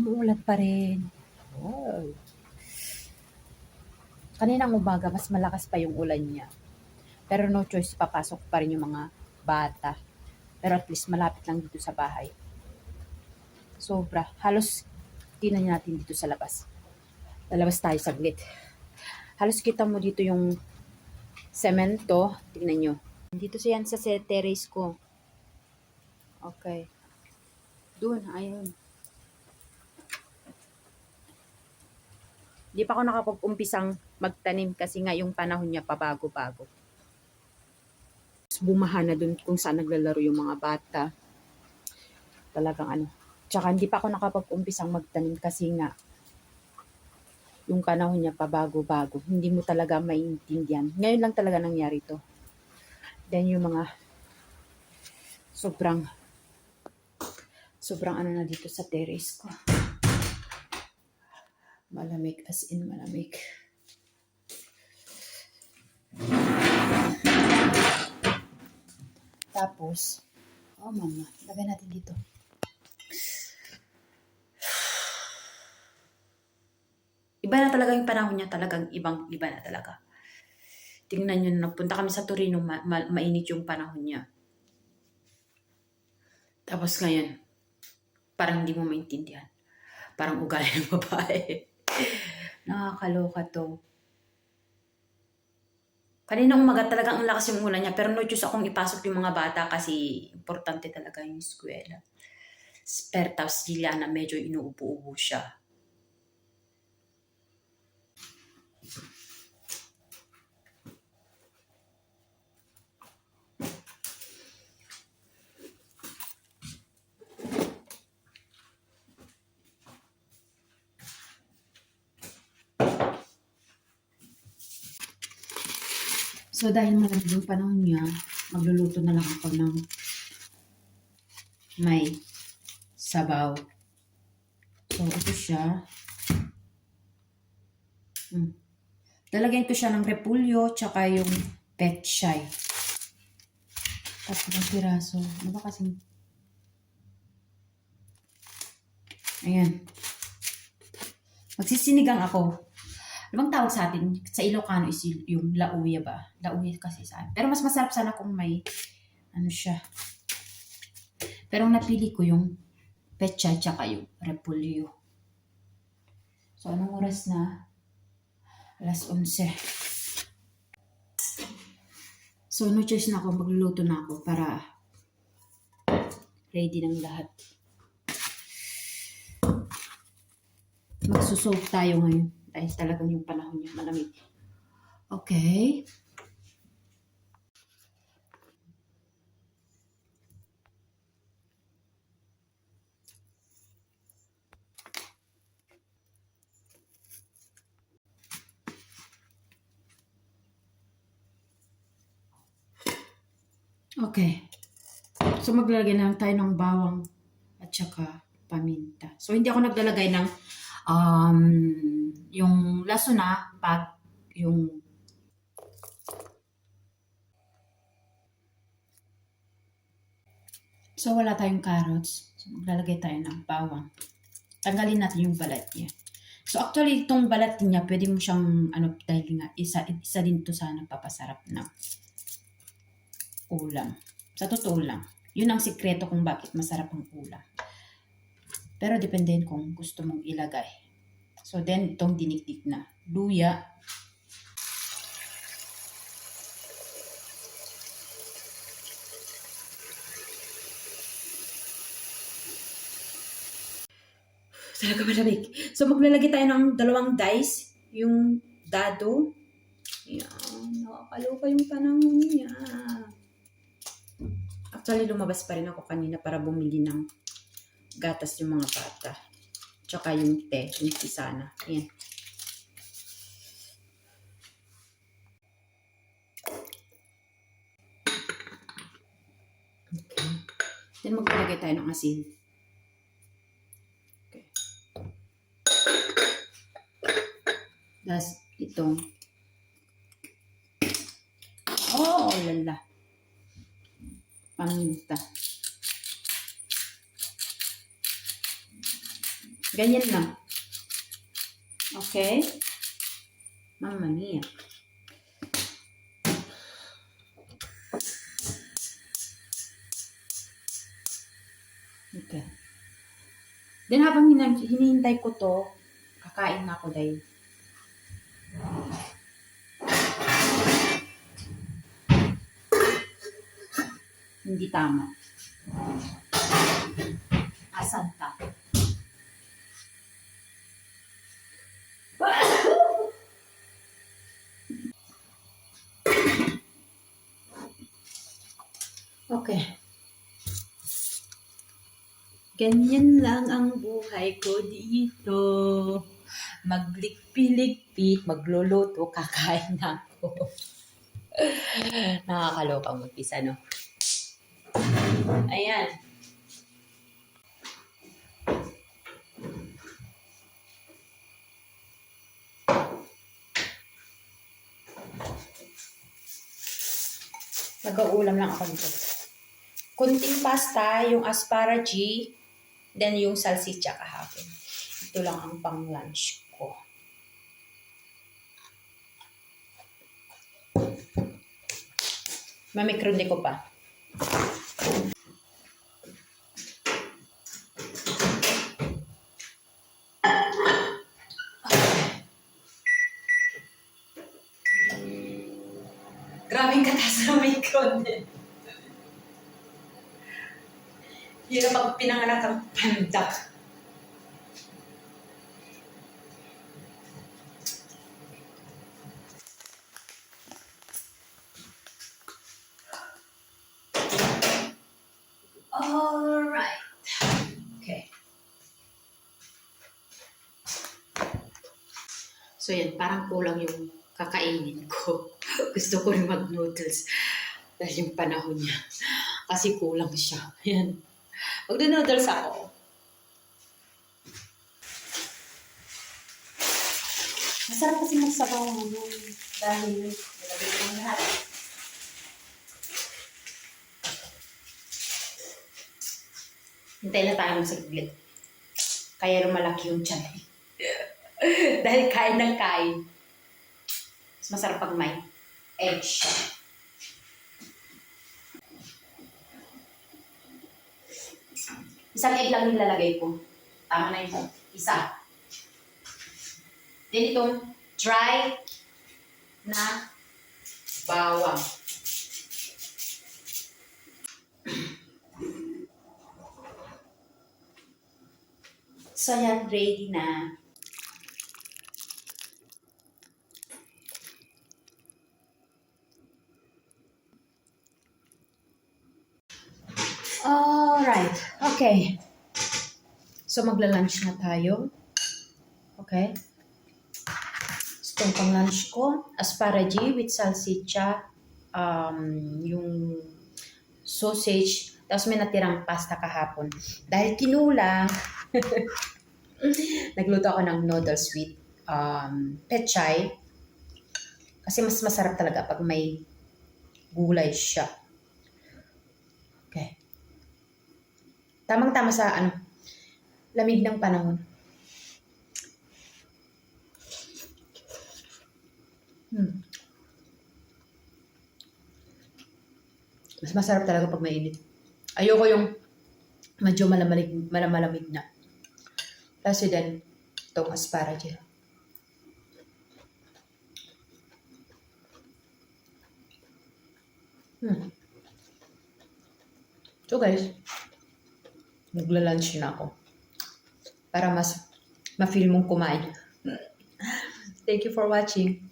Umuulan pa rin. Wow. Kaninang umaga, mas malakas pa yung ulan niya. Pero no choice, papasok pa rin yung mga bata. Pero at least malapit lang dito sa bahay. Sobra. Halos tingnan natin dito sa labas. Lalabas tayo saglit. Halos kita mo dito yung semento. Tingnan nyo. Dito siya yan sa terrace ko. Okay. Doon, ayun. Di pa ako nakapag-umpisang magtanim kasi nga yung panahon niya pabago-bago. Bumaha na dun kung saan naglalaro yung mga bata. Talagang ano. Tsaka hindi pa ako nakapag-umpisang magtanim kasi nga yung panahon niya pabago-bago. Hindi mo talaga maintindihan. Ngayon lang talaga nangyari to. Then yung mga sobrang sobrang ano na dito sa terrace ko. Malamig as in malamig. Tapos, oh mama, lagay natin dito. Iba na talaga yung panahon niya, talagang ibang iba na talaga. Tingnan nyo, nagpunta kami sa Torino, ma- ma- mainit yung panahon niya. Tapos ngayon, parang hindi mo maintindihan. Parang ugali ng babae. Nakakaloka to. Kanina umaga talagang ang lakas yung ulan niya, pero no choice akong ipasok yung mga bata kasi importante talaga yung eskwela. Spare tapos sila na medyo inuubo-ubo siya. So dahil malamig yung panahon niya, magluluto na lang ako ng may sabaw. So ito siya. Hmm. Lalagyan ko siya ng repulyo tsaka yung petchay. Tatlong piraso. Ano ba kasing... Ayan. Magsisinigang ako. Ano bang tawag sa atin? Sa Ilocano is yung lauya ba? Lauya kasi sa atin. Pero mas masarap sana kung may ano siya. Pero napili ko yung petchay tsaka yung repolyo. So, anong oras na? Alas 11. So, no choice na ako. Magluluto na ako para ready ng lahat. Magsusoak tayo ngayon. Dahil talagang yung panahon niya malamig. Okay. Okay. So maglalagay lang tayo ng bawang at saka paminta. So hindi ako naglalagay ng um, yung laso na pag yung So wala tayong carrots. So maglalagay tayo ng bawang. Tanggalin natin yung balat niya. So actually itong balat niya pwede mo siyang ano dahil nga isa isa din to sa nagpapasarap ng ulam. Sa totoo lang. Yun ang sikreto kung bakit masarap ang ulam. Pero depende kung gusto mong ilagay. So then itong dinikdik na luya. Talaga malamig. So maglalagay tayo ng dalawang dice. Yung dado. Yan. Nakakaloka yung panahon niya. Actually, lumabas pa rin ako kanina para bumili ng gatas yung mga bata. Tsaka yung te, yung tisana. Ayan. Okay. Then maglalagay tayo ng asin. Okay. Tapos itong Oh, lala. Paminta. Ganyan lang. Okay? Mamma mia. Okay. Then habang hinihintay ko to, kakain na ako dahil. Hindi tama. Okay. Ganyan lang ang buhay ko dito. Maglikpi-likpit, magluluto, kakain ako. Nakakalokang mag-isa, no? Ayan. Nag-uulam lang ako nito. Kunting pasta, yung asparagus, then yung salsicha kahapon. Ito lang ang pang lunch ko. Mamikronde ko pa. Yun ang pag pinanganak ang pandak. Alright. Okay. So yan, parang kulang yung kakainin ko. Gusto ko rin mag-noodles dahil yung panahon niya. Kasi kulang siya. Yan. Mag-noodles ako. Masarap kasi magsabaw ng ano, dahil nilagay ko ng lahat. Hintay na tayo saglit. Kaya lumalaki yung tiyan. dahil kain ng kain. Mas masarap pag may egg siya. Isang egg lang nilalagay ko. Tama na yung isa. Then itong dry na bawang. So yan, ready na. Alright. Okay. So, magla-lunch na tayo. Okay. So, itong pang lunch ko, asparagus with salsicha, um, yung sausage, tapos may natirang pasta kahapon. Dahil kinulang, nagluto ako ng noodles with um, pechay. Kasi mas masarap talaga pag may gulay siya. Okay. Tamang-tama sa ano, lamig ng panahon. Hmm. Mas masarap talaga pag mainit. Ayoko yung medyo malamalig, malamalamig na. Kasi then, itong asparagus. Hmm. So guys, magla-lunch na ako. Para mas ma-feel mong kumain. Thank you for watching.